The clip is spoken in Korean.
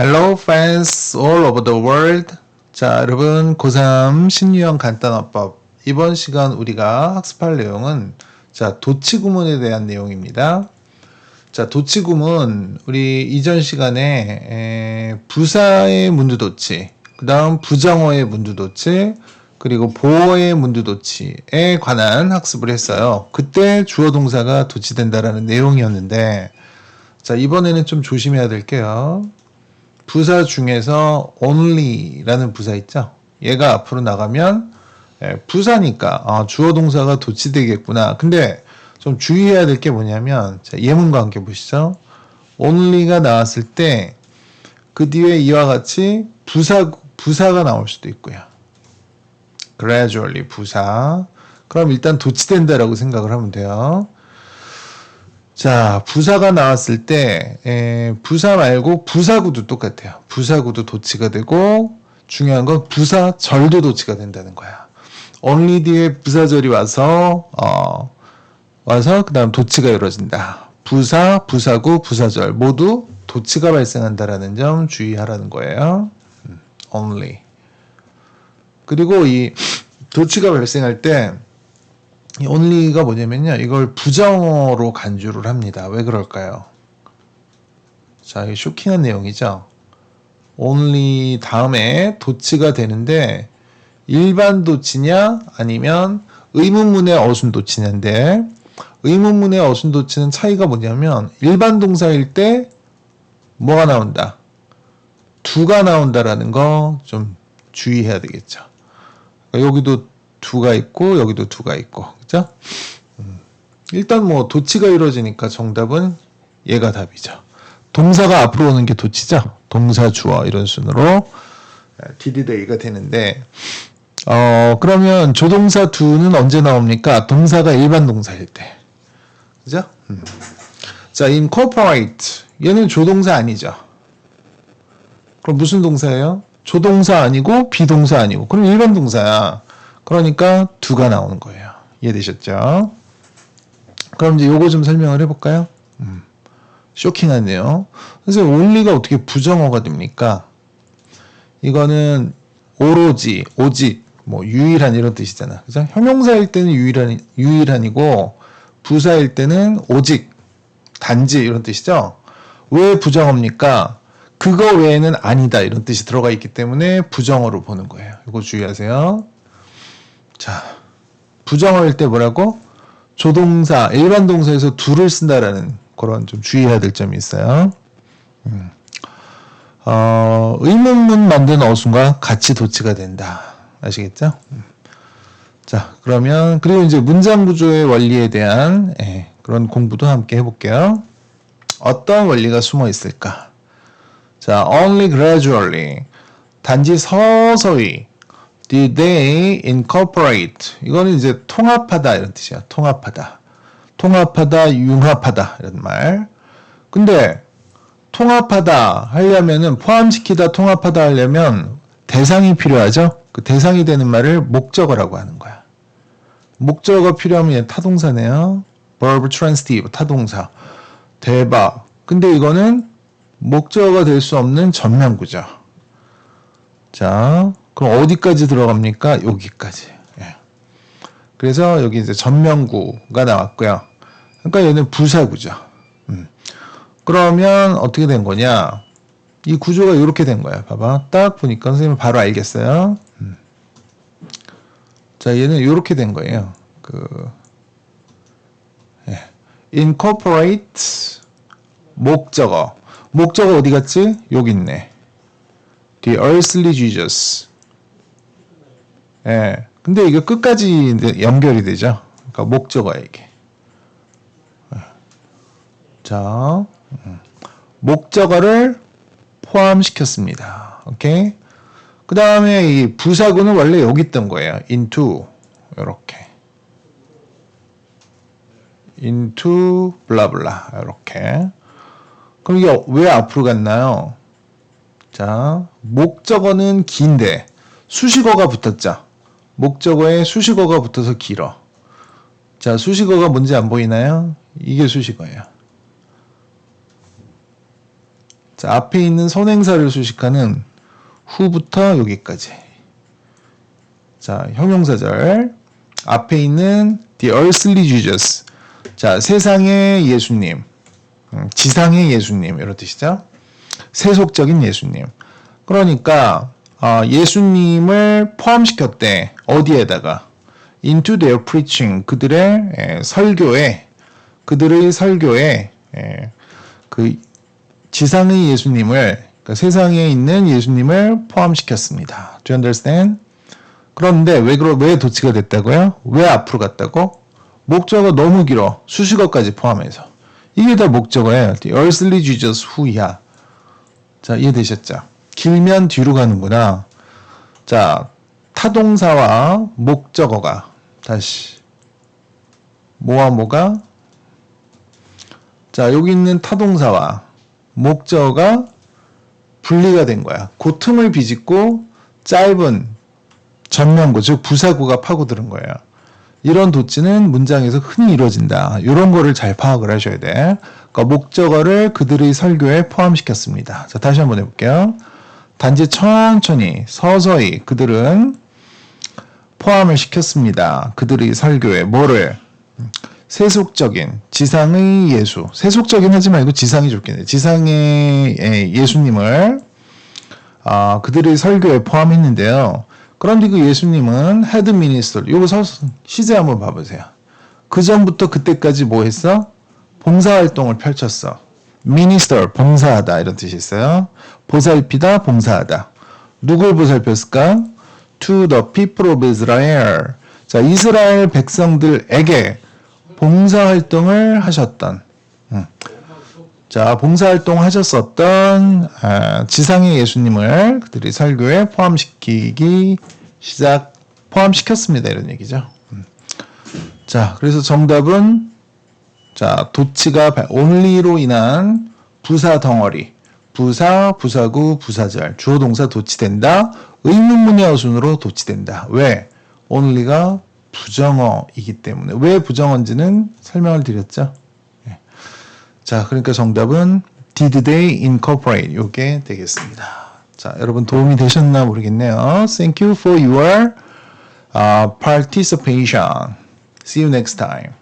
Hello friends all over the world. 자, 여러분 고3 신유형 간단어법. 이번 시간 우리가 학습할 내용은 자, 도치구문에 대한 내용입니다. 자, 도치구문 우리 이전 시간에 에, 부사의 문두도치, 그다음 부정어의 문두도치, 그리고 보어의 문두도치에 관한 학습을 했어요. 그때 주어 동사가 도치된다라는 내용이었는데 자, 이번에는 좀 조심해야 될게요. 부사 중에서 only라는 부사 있죠? 얘가 앞으로 나가면 예, 부사니까 아, 주어 동사가 도치되겠구나. 근데 좀 주의해야 될 게 뭐냐면 자, 예문과 함께 보시죠. only가 나왔을 때 그 뒤에 이와 같이 부사 부사가 나올 수도 있고요. gradually 부사. 그럼 일단 도치된다라고 생각을 하면 돼요. 자, 부사가 나왔을 때, 에, 부사 말고 부사구도 똑같아요. 부사구도 도치가 되고, 중요한 건 부사절도 도치가 된다는 거야. only 뒤에 부사절이 와서, 어, 와서, 그 다음 도치가 이루어진다. 부사, 부사구, 부사절 모두 도치가 발생한다라는 점 주의하라는 거예요. 음, only. 그리고 이 도치가 발생할 때, 이 only가 뭐냐면요. 이걸 부정어로 간주를 합니다. 왜 그럴까요? 자, 이 쇼킹한 내용이죠. only 다음에 도치가 되는데 일반 도치냐 아니면 의문문의 어순 도치냐인데 의문문의 어순 도치는 차이가 뭐냐면 일반 동사일 때 뭐가 나온다? 두가 나온다라는 거 좀 주의해야 되겠죠. 그러니까 여기도 두가 있고 여기도 두가 있고 그죠? 음. 일단 뭐 도치가 이루어지니까 정답은 얘가 답이죠. 동사가 앞으로 오는 게 도치죠. 동사 주어 이런 순으로 디디데이가 되는데 어 그러면 조동사 두는 언제 나옵니까? 동사가 일반 동사일 때 그죠? 음. 자 incorporate 얘는 조동사 아니죠. 그럼 무슨 동사예요? 조동사 아니고 비동사 아니고 그럼 일반 동사야. 그러니까 두가 나오는 거예요. 이해되셨죠? 그럼 이제 요거 좀 설명을 해볼까요? 음, 쇼킹하네요. 그래서 only가 어떻게 부정어가 됩니까? 이거는 오로지, 오직, 뭐 유일한 이런 뜻이잖아. 그죠? 형용사일 때는 유일한 유일한이고 부사일 때는 오직, 단지 이런 뜻이죠. 왜 부정어입니까? 그거 외에는 아니다 이런 뜻이 들어가 있기 때문에 부정어로 보는 거예요. 이거 주의하세요. 자, 부정어일 때 뭐라고? 조동사, 일반 동사에서 둘을 쓴다라는 그런 좀 주의해야 될 점이 있어요. 음. 어, 의문문 만드는 어순과 같이 도치가 된다. 아시겠죠? 음. 자, 그러면 그리고 이제 문장 구조의 원리에 대한 예, 그런 공부도 함께 해볼게요. 어떤 원리가 숨어 있을까? 자, only gradually 단지 서서히 did they incorporate 이거는 이제 통합하다 이런 뜻이야. 통합하다. 통합하다, 융합하다 이런 말. 근데 통합하다 하려면은 포함시키다, 통합하다 하려면 대상이 필요하죠. 그 대상이 되는 말을 목적어라고 하는 거야. 목적어가 필요하면 얘 타동사네요. verb transitive 타동사. 대박. 근데 이거는 목적어가 될 수 없는 전면구죠. 자, 그럼 어디까지 들어갑니까? 여기까지. 예. 그래서 여기 이제 전면구가 나왔고요. 그러니까 얘는 부사구죠. 음. 그러면 어떻게 된 거냐? 이 구조가 이렇게 된 거야. 봐봐. 딱 보니까 선생님 바로 알겠어요. 음. 자, 얘는 이렇게 된 거예요. 그 예. incorporate 목적어. 목적어 어디 갔지? 여기 있네. The earthly Jesus. 예. 근데 이게 끝까지 연결이 되죠. 그러니까 목적어야 이게. 예. 자, 음. 목적어를 포함시켰습니다. 오케이. 그 다음에 이 부사구는 원래 여기 있던 거예요. into 이렇게. into 블라블라 이렇게. 그럼 이게 왜 앞으로 갔나요? 자, 목적어는 긴데 수식어가 붙었죠. 목적어에 수식어가 붙어서 길어. 자, 수식어가 뭔지 안 보이나요? 이게 수식어예요. 자, 앞에 있는 선행사를 수식하는 후부터 여기까지. 자, 형용사절. 앞에 있는 the earthly Jesus. 자, 세상의 예수님. 음, 지상의 예수님. 이런 뜻이죠. 세속적인 예수님. 그러니까 어, 예수님을 포함시켰대. 어디에다가? into their preaching. 그들의 에, 설교에 그들의 설교에 에, 그 지상의 예수님을 그러니까 세상에 있는 예수님을 포함시켰습니다. Do you understand? 그런데 왜 그러 왜 도치가 됐다고요? 왜 앞으로 갔다고? 목적어 너무 길어. 수식어까지 포함해서. 이게 다 목적어예요. Earthly Jesus who야. 자, 이해되셨죠? 길면 뒤로 가는구나. 자, 타동사와 목적어가 다시 뭐와 뭐가 자, 여기 있는 타동사와 목적어가 분리가 된 거야. 그 틈을 비집고 짧은 전면구, 즉 부사구가 파고드는 거예요. 이런 도치는 문장에서 흔히 이루어진다. 이런 거를 잘 파악을 하셔야 돼. 그러니까 목적어를 그들의 설교에 포함시켰습니다. 자, 다시 한번 해볼게요. 단지 천천히, 서서히 그들은 포함을 시켰습니다. 그들의 설교에 뭐를? 세속적인 지상의 예수. 세속적인 하지 말고 지상이 좋겠네. 지상의 예, 예수님을 아, 그들의 설교에 포함했는데요. 그런데 그 예수님은 헤드 미니스터. 요거 서 시제 한번 봐보세요. 그 전부터 그때까지 뭐 했어? 봉사 활동을 펼쳤어. 미니스터 봉사하다 이런 뜻이 있어요. 보살피다 봉사하다. 누굴 보살폈을까? To the people of Israel. 자 이스라엘 백성들에게 봉사 활동을 하셨던. 음. 자 봉사 활동 하셨었던 아, 지상의 예수님을 그들이 설교에 포함시키기 시작 포함시켰습니다 이런 얘기죠. 음. 자 그래서 정답은 자, 도치가 발- only로 인한 부사 덩어리, 부사, 부사구, 부사절, 주어 동사 도치된다. 의문문의 어순으로 도치된다. 왜? only가 부정어이기 때문에. 왜 부정어인지는 설명을 드렸죠. 예. 자, 그러니까 정답은 did they incorporate 요게 되겠습니다. 자, 여러분 도움이 되셨나 모르겠네요. Thank you for your uh, participation. See you next time.